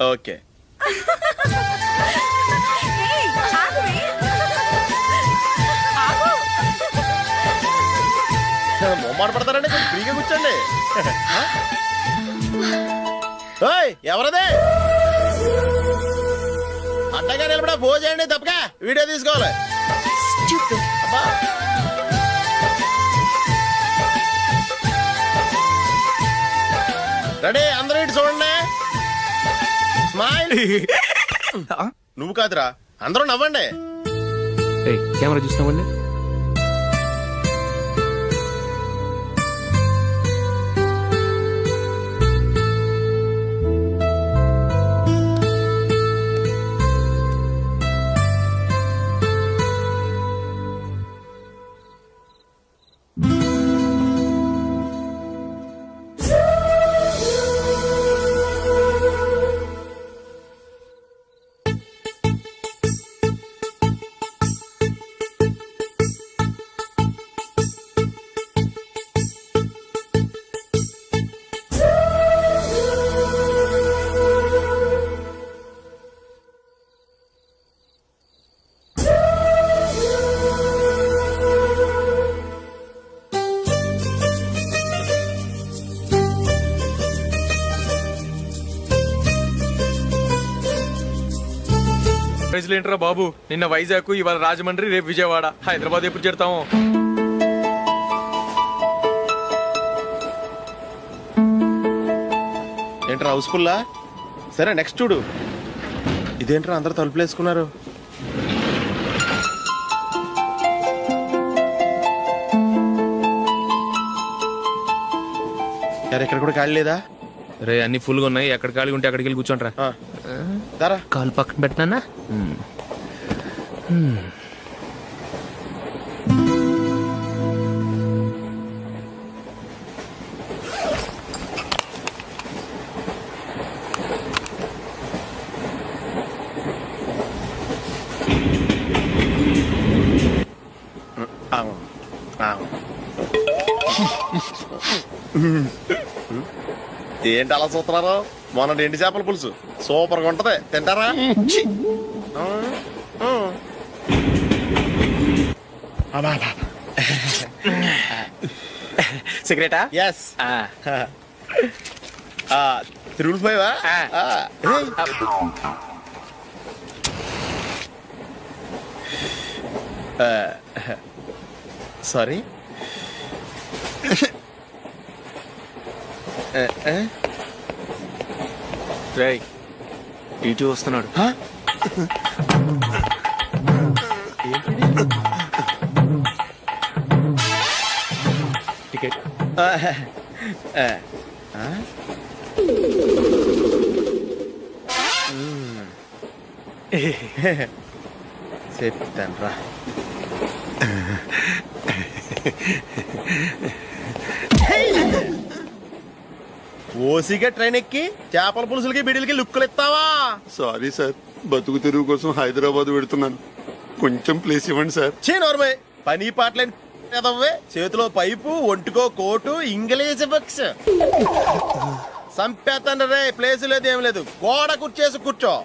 Okay ఏయ్, ఆగువే. ఆగు. మొమ్మాట పడతారండి కొంచెం ఫ్రీగా కూర్చోండి ఓయ్ ఎవరదే అట్టగా నిలబడా ఫోన్ చేయండి తప్పగా వీడియో తీసుకోవాలి Stupid. అబ్బా. రెడీ అందరూ ఇటు చూడండి స్మైల్ నువ్వు కాదురా అందరూ నవ్వండి. కెమెరా చూస్తున్నామండి ప్రైజ్లు ఏంట్రా బాబు. నిన్న వైజాగ్ ఇవాళ రాజమండ్రి రేపు విజయవాడ. హైదరాబాద్ ఎప్పుడు చేరుతాము? ఏంట్రా హౌస్ఫుల్లా? సరే నెక్స్ట్ చూడు. ఇదేంట్రా అందరు తలుపులు వేసుకున్నారు? యారు ఇక్కడ కూడా ఖాళీ లేదా? రే అన్ని ఫుల్గా ఉన్నాయి. ఎక్కడ ఖాళీ ఉంటే అక్కడికి వెళ్ళి కూర్చోండిరా. ఆ. దారా. కాలు పక్కన పెట్టినా. ఏంటి అలా చూస్తున్నారు? మొన్న ఎండి చేపల పులుసు. సూపర్గా ఉంటది. తింటారా. సిగరెటా? ఎస్ త్రిబుల్ ఫైవ్ సారీ రేయ్ ఇటు వస్తున్నాడు. టికెట్. చెప్తాను రా. ఓసిగా ట్రైన్ ఎక్కి చేపల పులుసులకి బిడిలకి లుక్కులు ఇస్తావా సారీ సార్. బతుకు తెరువు కోసం హైదరాబాద్ పెడుతున్నాను కొంచెం ప్లేస్ ఇవ్వండి సార్. చే నోర్మే. పని పాటలేని ఎదవ్వే. చేతిలో పైపు ఒంటికో కోటు ఇంగ్లీష్ బుక్స్. సంపేతండ్రే రే ప్లేస్ లేదు ఏం లేదు. గోడ కుర్చేసి కూర్చో.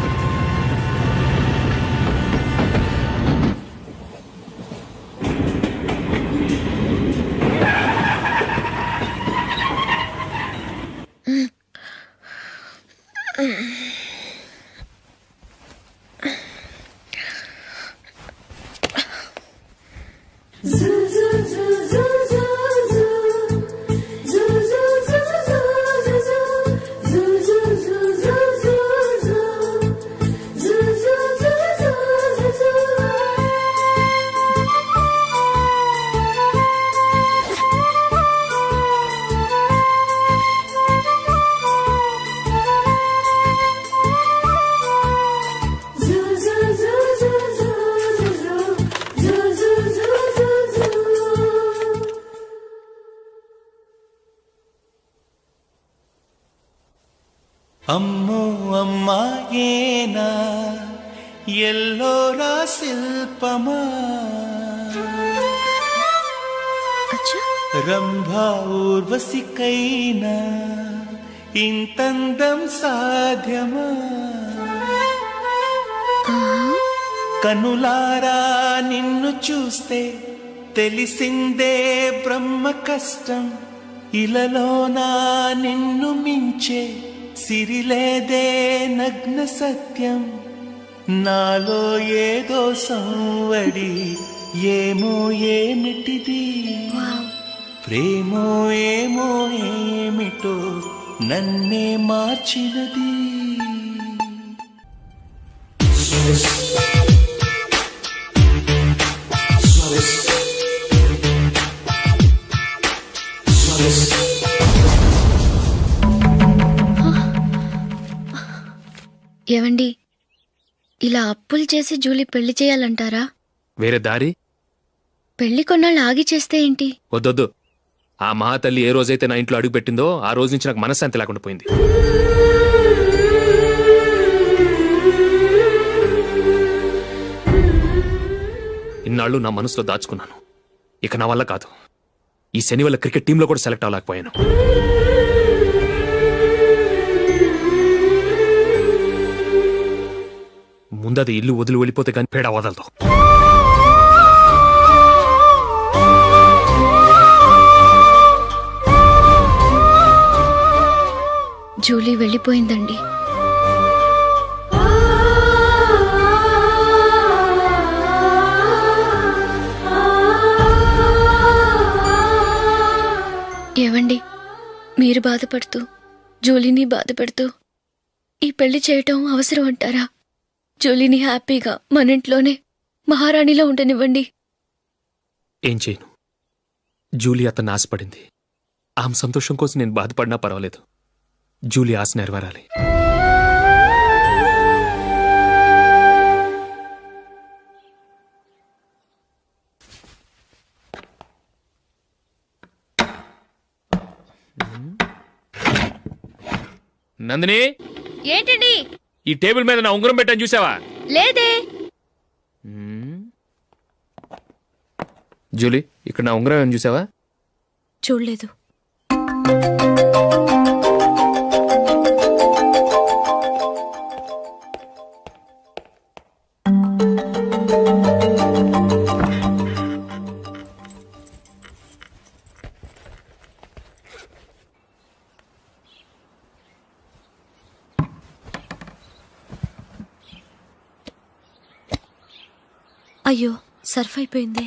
ఊర్వశికైనా ఇంతందం సాధ్యమా? కనులారా నిన్ను చూస్తే తెలిసిందే బ్రహ్మ కష్టం. ఇలలోనా నిన్ను మించే సిరిలేదే నగ్న సత్యం. నాలో ఏదో సంవడి ఏమో ఏమిటిది? ప్రేమో ఏమో ఏమిటో నన్నే మార్చినది. ఏవండి? ఇలా అప్పులు చేసి జూలీ పెళ్ళి చేయాలంటారా? వేరే దారి? పెళ్ళి కొన్నాళ్ళు ఆగి చేస్తే ఏంటి? వద్దొద్దు. ఆ మహాతల్లి ఏ రోజైతే నా ఇంట్లో అడుగుపెట్టిందో ఆ రోజు నుంచి నాకు మనశ్శాంతి లేకుండా పోయింది. ఇన్నాళ్ళు నా మనసులో దాచుకున్నాను. ఇక నా వల్ల కాదు. ఈ శని వల్ల క్రికెట్ టీంలో కూడా సెలెక్ట్ అవ్వలేకపోయాను. ముందది ఇల్లు వదిలి వెళ్ళిపోతే కానీ పేడ వదలదు. జూలీ వెళ్ళిపోయిందండి. ఏవండి? మీరు బాధపడుతూ జూలీని బాధపడుతూ ఈ పెళ్ళి చేయటం అవసరం అంటారా? జూలీని హ్యాపీగా మన ఇంట్లోనే మహారాణిలో ఉండనివ్వండి. ఏం చేయను? జూలీ అతను ఆశపడింది. ఆమె సంతోషం కోసం నేను బాధపడినా పర్వాలేదు. జూలీ ఆశ నెరవేరాలి. నందిని? ఏంటండి? ఈ టేబుల్ మీద నా ఉంగరం పెట్టని చూసావా? లేదే. జూలీ ఇక్కడ నా ఉంగరం ఏమైనా చూసావా? చూడలేదు. అయ్యో సర్ఫ్ అయిపోయిందే.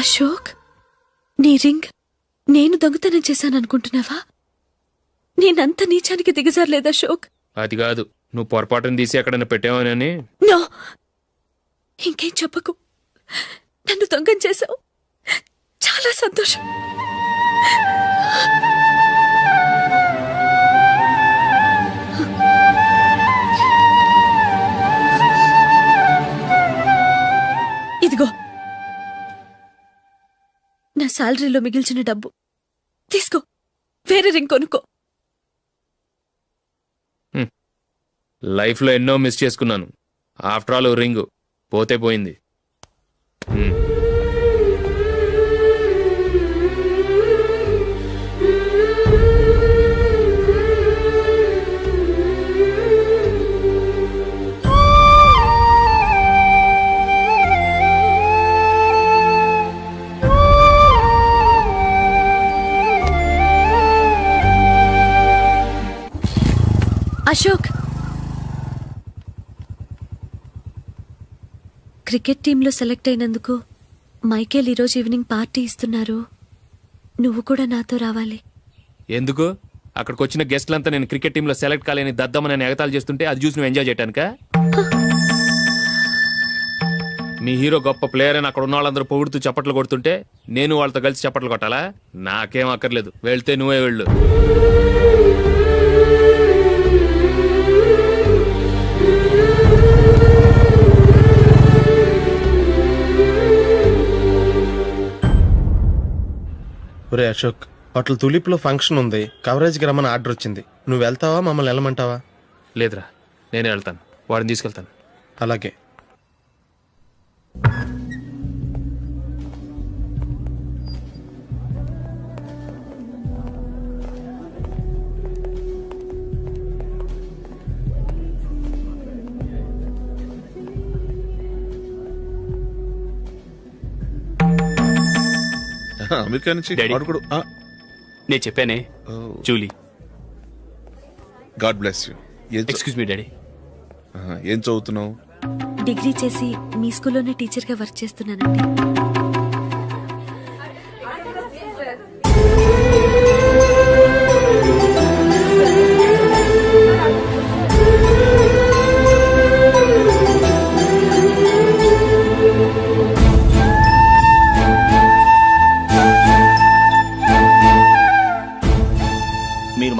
అశోక్ నీ రింగ్ నేను దొంగతనం చేశాననుకుంటున్నావా? నేనంత నీచానికి దిగజారలేదు అశోక్. అది కాదు నువ్వు పొరపాటును తీసి ఎక్కడైనా పెట్టావని? నో! ఇంకేం చెప్పకు. నన్ను దొంగం చేశావు. చాలా సంతోషం. ఇదిగో నా శాలరీలో మిగిల్చిన డబ్బు. తీసుకో. వేరే రింగ్ కొనుక్కో. లైఫ్లో ఎన్నో మిస్ చేసుకున్నాను. After all ring. పోతే పోయింది. హ్మ్. అశోక్. క్రికెట్ టీంలో సెలెక్ట్ అయినందుకు మైకేల్ ఈరోజు ఈవినింగ్ పార్టీ ఇస్తున్నారు. నువ్వు కూడా నాతో రావాలి. ఎందుకు? అక్కడికి వచ్చిన గెస్ట్లంతా నేను క్రికెట్ టీంలో సెలెక్ట్ కాలేని దద్దమని నేను ఎగతాలు చేస్తుంటే అది చూసి నువ్వు ఎంజాయ్ చేయటానికా? మీ హీరో గొప్ప ప్లేయర్ అని అక్కడ ఉన్న వాళ్ళందరూ పొగుడుతూ చప్పట్లు కొడుతుంటే నేను వాళ్ళతో కలిసి చప్పట్లు కొట్టాలా? నాకేం అక్కర్లేదు. వెళ్తే నువ్వే వెళ్ళు. అశోక్ హోటల్ తులిప్లో ఫంక్షన్ ఉంది. కవరేజ్కి రమ్మని ఆర్డర్ వచ్చింది. నువ్వు వెళ్తావా? మమ్మల్ని వెళ్ళమంటావా? లేదురా నేనే వెళ్తాను. వాడిని తీసుకెళ్తాను. అలాగే. అమెరికా నుంచి డాడీ. వాడు కూడా నేను చెప్పానే Julie. God bless you excuse me daddy ఏం చదువుతున్నావు? డిగ్రీ చేసి మీ స్కూల్లోనే టీచర్గా వర్క్ చేస్తున్నానండి.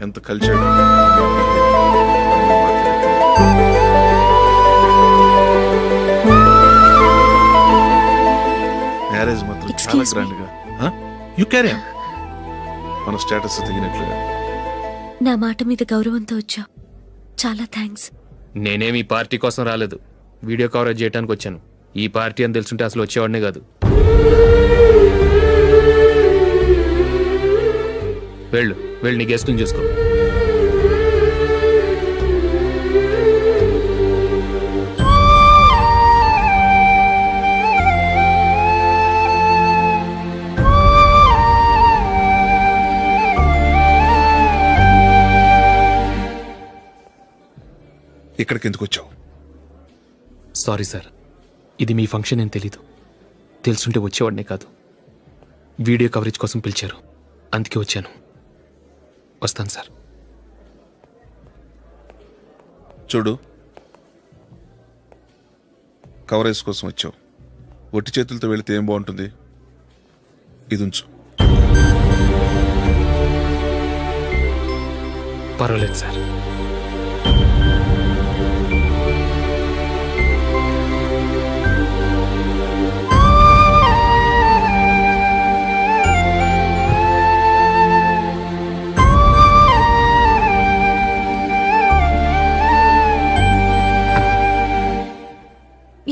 ఎంత కలిసాడు మ్యారేజ్ మాత్రం చాలా Excuse me. గ్రాండ్గా యు క్యారీ మన స్టేటస్ తగినట్లుగా. నా మాట మీద గౌరవంతో వచ్చావు. చాలా థ్యాంక్స్ నేనేమి ఈ పార్టీ కోసం రాలేదు. వీడియో కవరేజ్ చేయడానికి వచ్చాను. ఈ పార్టీ అని తెలుసుంటే అసలు వచ్చేవాడినే కాదు. వెళ్ళు వెళ్ళి నీ గెస్ట్ని చూసుకో. ఇక్కడికి ఎందుకు వచ్చావు సారీ సార్ ఇది మీ ఫంక్షన్ అని తెలీదు. తెలుసుంటే వచ్చేవాడినే కాదు. వీడియో కవరేజ్ కోసం పిలిచారు. అందుకే వచ్చాను. వస్తాను సార్. చూడు కవరేజ్ కోసం వచ్చావు. ఒట్టి చేతులతో వెళితే ఏం బాగుంటుంది? ఇది ఉంచు. పర్వాలేదు సార్.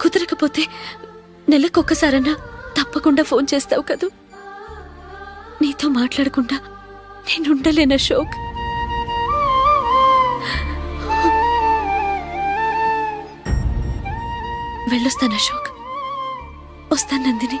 కుదరకపోతే నెలకొక్కసారన్నా తప్పకుండా ఫోన్ చేస్తావు కదూ? నీతో మాట్లాడకుండా నేనుండలేన అశోక్. వెళ్ళొస్తాను అశోక్. వస్తాను నందిని.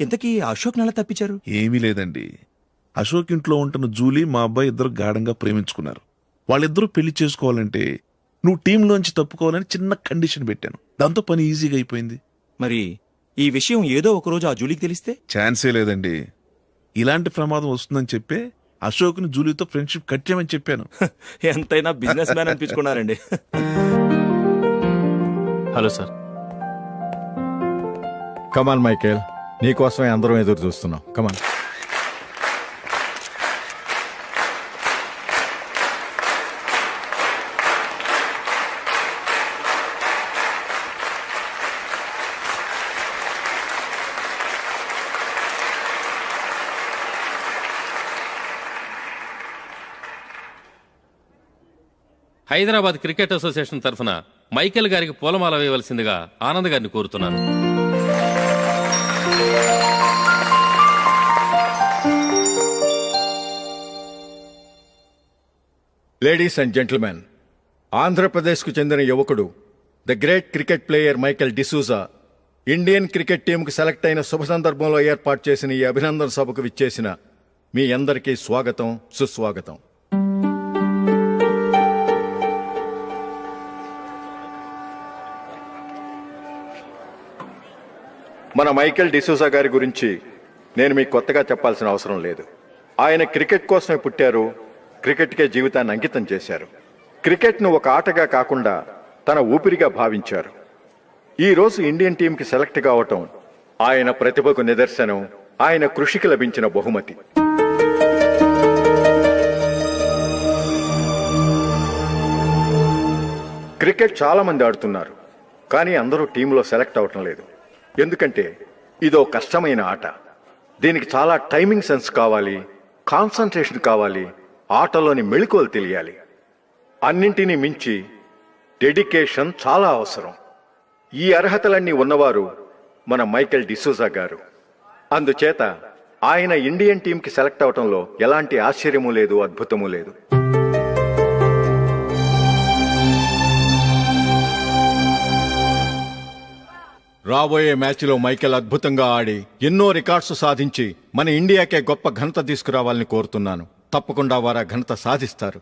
ఇంతకీ అశోక్ నెల తప్పించారు? ఏమీ లేదండి. అశోక్ ఇంట్లో ఉంటున్న జూలీ మా అబ్బాయి ఇద్దరు గాఢంగా ప్రేమించుకున్నారు. వాళ్ళిద్దరూ పెళ్ళి చేసుకోవాలంటే నువ్వు టీంలోంచి తప్పుకోవాలని చిన్న కండిషన్ పెట్టాను. దాంతో పని ఈజీగా అయిపోయింది. మరి ఈ విషయం ఏదో ఒక రోజు ఆ జూలీకి తెలిస్తే? ఛాన్సే లేదండి. ఇలాంటి ప్రమాదం వస్తుందని చెప్పే అశోక్ని జూలీతో ఫ్రెండ్షిప్ కట్ చేయమని చెప్పాను ఎంతైనా business man అనిపించుకున్నారండి. Hello sir. Come on Michael. నీకోసమే అందరం ఎదురు చూస్తున్నాం. Come on Hyderabad cricket association తరఫున మైకేల్ గారికి పూలమాల వేయవలసిందిగా ఆనంద్ గారిని కోరుతున్నాను. లేడీస్ అండ్ జెంటిల్మెన్ ఆంధ్రప్రదేశ్కు చెందిన యువకుడు the great cricket player Michael D'Souza Indian cricket టీంకు select అయిన శుభ సందర్భంలో ఏర్పాటు చేసిన ఈ అభినందన సభకు విచ్చేసిన మీ అందరికీ స్వాగతం సుస్వాగతం. మన మైకెల్ డిసూజా గారి గురించి నేను మీకు కొత్తగా చెప్పాల్సిన అవసరం లేదు. ఆయన క్రికెట్ కోసమే పుట్టారు క్రికెట్కే జీవితాన్ని అంకితం చేశారు. క్రికెట్ను ఒక ఆటగా కాకుండా తన ఊపిరిగా భావించారు. ఈ రోజు ఇండియన్ టీంకి సెలెక్ట్ కావటం ఆయన ప్రతిభకు నిదర్శనం ఆయన కృషికి లభించిన బహుమతి. క్రికెట్ చాలామంది ఆడుతున్నారు కానీ అందరూ టీంలో సెలెక్ట్ అవటం లేదు. ఎందుకంటే ఇదో కష్టమైన ఆట. దీనికి చాలా టైమింగ్ సెన్స్ కావాలి కాన్సన్ట్రేషన్ కావాలి ఆటలోని మెళుకువలు తెలియాలి. అన్నింటినీ మించి డెడికేషన్ చాలా అవసరం. ఈ అర్హతలన్నీ ఉన్నవారు మన మైకెల్ డిసూజా గారు. అందుచేత ఆయన ఇండియన్ టీంకి సెలెక్ట్ అవటంలో ఎలాంటి ఆశ్చర్యము లేదు అద్భుతము లేదు. రాబోయే మ్యాచ్లో మైకెల్ అద్భుతంగా ఆడి ఎన్నో రికార్డ్స్ సాధించి మన ఇండియాకే గొప్ప ఘనత తీసుకురావాలని కోరుతున్నాను. తప్పకుండా వారు ఆ ఘనత సాధిస్తారు.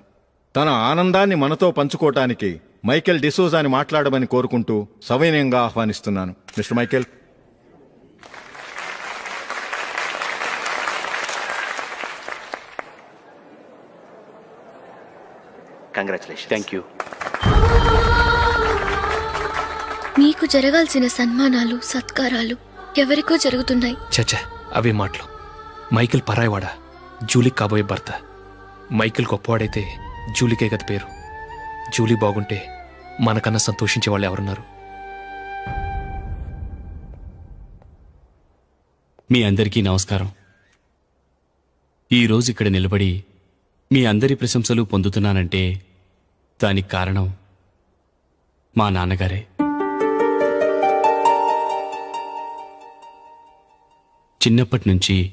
తన ఆనందాన్ని మనతో పంచుకోవటానికి మైకేల్ డిసోజాని మాట్లాడమని కోరుకుంటూ సవినయంగా ఆహ్వానిస్తున్నాను. Mister Michael. Congratulation thank you మీకు జరగాల్సిన సన్మానాలు సత్కారాలు ఎవరికో జరుగుతున్నాయి. చచ్చా అవే మాటలు. మైకిల్ పరాయవాడా? జూలీకి కాబోయే భర్త. మైకిల్ గొప్పవాడైతే జూలీకే గత పేరు. జూలీ బాగుంటే మనకన్నా సంతోషించే వాళ్ళు ఎవరున్నారు? మీ అందరికీ నమస్కారం. ఈరోజు ఇక్కడ నిలబడి మీ అందరి ప్రశంసలు పొందుతున్నానంటే దానికి కారణం మా నాన్నగారే. చిన్నప్పటి నుంచి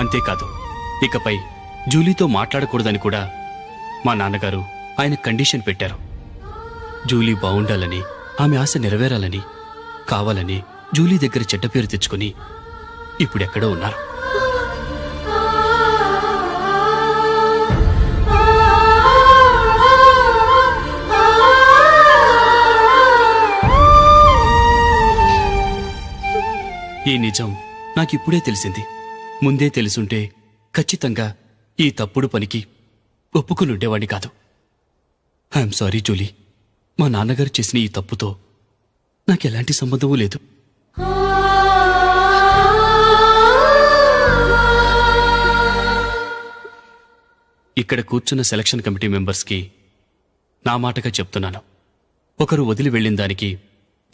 అంతేకాదు ఇకపై జూలీతో మాట్లాడకూడదని కూడా మా నాన్నగారు ఆయన కండిషన్ పెట్టారు. జూలీ బాగుండాలని ఆమె ఆశ నెరవేరాలని కావాలని జూలీ దగ్గర చెడ్డ పేరు తెచ్చుకుని ఇప్పుడెక్కడో ఉన్నారు. ఈ నిజం నాకిప్పుడే తెలిసింది. ముందే తెలుసుంటే ఖచ్చితంగా ఈ తప్పుడు పనికి ఒప్పుకునిండేవాడిని కాదు. ఐఎమ్ సారీ జూలీ మా నాన్నగారు చేసిన ఈ తప్పుతో నాకెలాంటి సంబంధమూ లేదు. ఇక్కడ కూర్చున్న సెలక్షన్ కమిటీ మెంబర్స్కి నా మాటగా చెప్తున్నాను. ఒకరు వదిలి వెళ్ళిన దానికి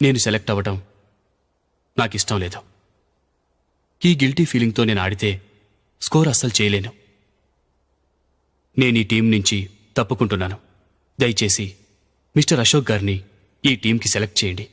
నేను సెలెక్ట్ అవ్వటం నాకిష్టం లేదు. ఈ గిల్టీ ఫీలింగ్తో నేను ఆడితే స్కోర్ అస్సలు చేయలేను. నేను ఈ టీం నుంచి తప్పుకుంటున్నాను. దయచేసి మిస్టర్ అశోక్ గారిని ఈ టీంకి సెలెక్ట్ చేయండి.